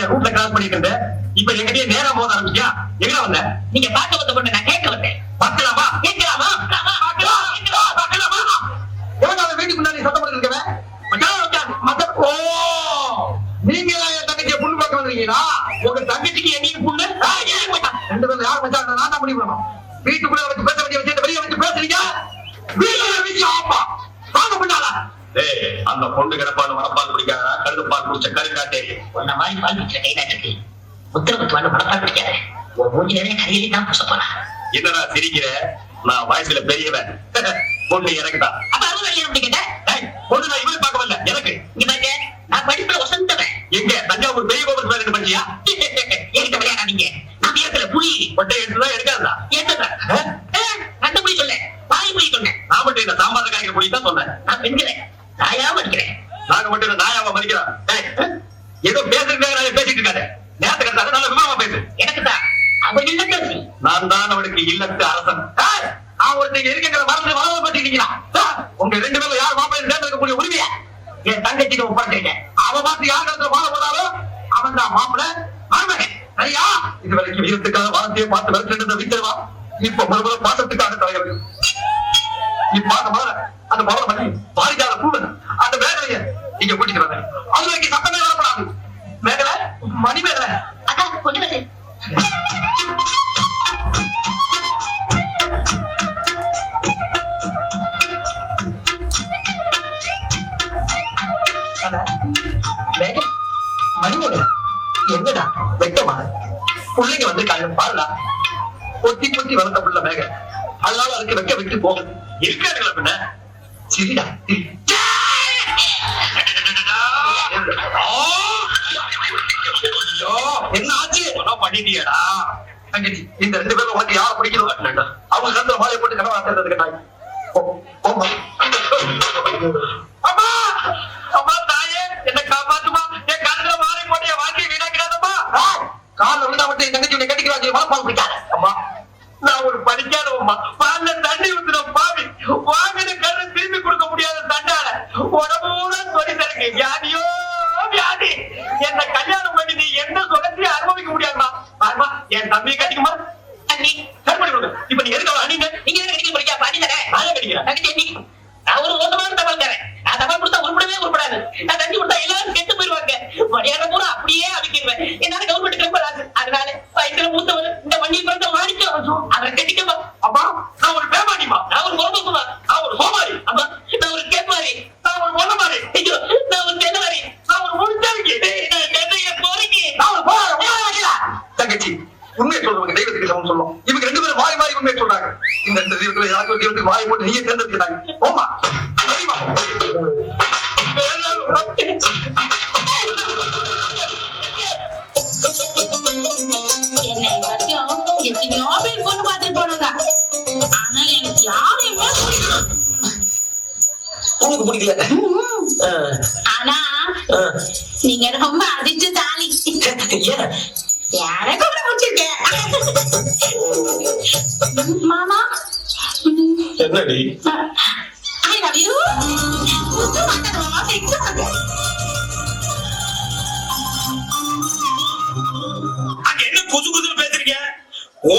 என் ரூட்ல கிராஸ் பண்ணிட்டு இப்ப எங்கிட்டயே நேரா மோத ஆரம்பிச்சியா எங்க வந்த நீங்க பார்க்க வந்த பொண்ணு நான் கேட்க வந்தேன் பார்க்கலாமா கேட்கலாமா பார்க்கலாம், வீட்டுக்கு முன்னாடி இருக்கவன்? ஓ, நீங்க என் தங்கச்சியை புண்ணு பார்க்க வந்திருக்கீங்களா? உங்க தங்கச்சிக்கு என்னையும் புண்ணு? ரெண்டு பேர்ல யார்? நான் தான் முடிவு பண்ணணும். வீட்டுக்குள்ள வச்சு பேச வேண்டிய விஷயத்தை வெளியே வச்சு பேசுறீங்க? வீட்டுல வச்சு ஆமா. வாங்க முன்னால. அந்த பொண்ணு கிடப்பால் மனப்பால் குடிக்காத பால் குடிச்ச கருங்காட்டே. உன்ன மாதிரி பால் குடிக்கிற கை நாட்டுக்கு உத்தரவுக்கு வந்து மனப்பால் பிடிக்காத. உன் மூஞ்சி நிறைய கரையிலே தான் பூச போனா என்னடா சிரிக்கிற? நான் வயசுல பெரியவன். பொண்ணு எனக்கு தான். அப்ப அறுபது கல்யாணம் பண்ணிக்கிட்ட பொண்ணு நான் இவரு பார்க்க வரல. எனக்கு. இங்க பாருங்க நான் படிப்புல வசந்தவன். எங்க? தஞ்சாவூர் பெரிய கோபுரத்து மேல படிச்சியா? என்கிட்ட விளையாடாதீங்க. நான் வீரத்துல புலி. ஒட்டை எடுத்துதான் எடுக்காதா ஏத்துறேன் அந்த புலி சொன்னேன் பாய் புலி சொன்னேன். நான் மட்டும் இந்த சாம்பார் காய்கறி பொடி தான் சொன்னேன். நான் பெண்கிறேன் பேசிட்டு இருக்காரு நேரத்துக்கு இருந்தாலும் நல்ல விவரமா பேசு. எனக்கு தான். அவர் இல்ல தம்பி. நான் தான் அவனுக்கு இல்லத்து அரசன். அவன் ஒருத்தங்க வளர்ந்து பத்திட்டீங்களா உங்க ரெண்டு பேரும் யார் மாப்பிள்ளை தேர்ந்தெடுக்கக்கூடிய உரிமைய? என் தங்கச்சிக்கு ஒப்படைச்சிருக்க அவன் பார்த்து யார் இடத்துல வாழ போனாலும் அவன் தான் மாப்பிள்ளை மருமகன். ஐயா இது வரைக்கும் வீரத்துக்காக வார்த்தையை பார்த்து விரட்டு விக்கிறவா இப்ப மறுபடியும் பாசத்துக்காக தலைவர் அந்த முதல்ல பண்ணி பாரிஜாத பூவன் அந்த மேகலைய நீங்க கூட்டிட்டு வர அது வரைக்கும் சத்தமே மேக மணி மேகலை என்னடா வெட்டமா பிள்ளைங்க வந்து காலையில பாருடா. பொத்தி பொத்தி வளர்த்த புள்ள மேக. அதனால அதுக்கு வைக்க விட்டு போகுது. இருக்காதுங்களா பின்ன? சிரிடா என்ன ஆச்சு? பண்ணிட்டியடா. தங்கச்சி இந்த ரெண்டு பேரும் உனக்கு யார பிடிக்கிறதோ அவங்க கந்த மாலை போட்டு கனவா சேர்ந்ததுக்கு நாய் என் தம்பியை கட்டிக்குமா அண்ணி. பண்ணி கொடுங்க. இப்ப நீ எதுக்கு அணிங்க? நீங்க என்ன கடிக்க படிக்கா பாடி தானே? நான் கட்டிக்கிறேன். தங்கச்சி அண்ணி. நான் ஒரு மோசமான தபால் தரேன். நான் தபால் கொடுத்தா உருப்படவே உருப்படாது. நான் தண்ணி கொடுத்தா எல்லாரும் கெட்டு போயிருவாங்க மரியாதை பூரா அப்படியே அவிக்கிடுவேன். என்னால கவர்மெண்ட் கிளம்ப வராது அதனால வயசுல மூத்தவர் இந்த வண்டி பிறந்த மாணிக்கம். அவரை கட்டிக்கவா அம்மா நான் ஒரு பேமானிமா. நான் ஒரு கோபக்குமா நான் ஒரு சோமாரி அம்மா நான் ஒரு கேட்பாரி நான் ஒரு பொண்ணு மாதிரி ஐயோ நான் ஒரு தென்னவாரி நான் ஒரு முழுச்சாரிக்கு நான் தென்னைய போறீங்க நான் ஒரு போராட போராடல தங்கச்சி உண்மையை சொல்றவங்க தெய்வத்துக்கு சமம் சொல்லும் இவங்க ரெண்டு பேரும் மாறி மாறி உண்மையை சொல்றாங்க இந்த ரெண்டு தெய்வத்துல மாறி போட்டு நீங்க தேர்ந்தெடுக்கிறாங்க போமா என்னை பத்தியும் எத்தனையோ பேர் பொண்ணு பார்த்துட்டு போனாங்க ஆனா எனக்கு யாரையுமே பிடிக்கல. உனக்கு பிடிக்கல. ஆனா நீங்க ரொம்ப அதிர்ஷ்டசாலி ஏன் எனக்கு கூட பிடிச்சிருக்கேன் மாமா என்னடி? என்ன குசு குசுன்னு பேசுறீங்க? ஓ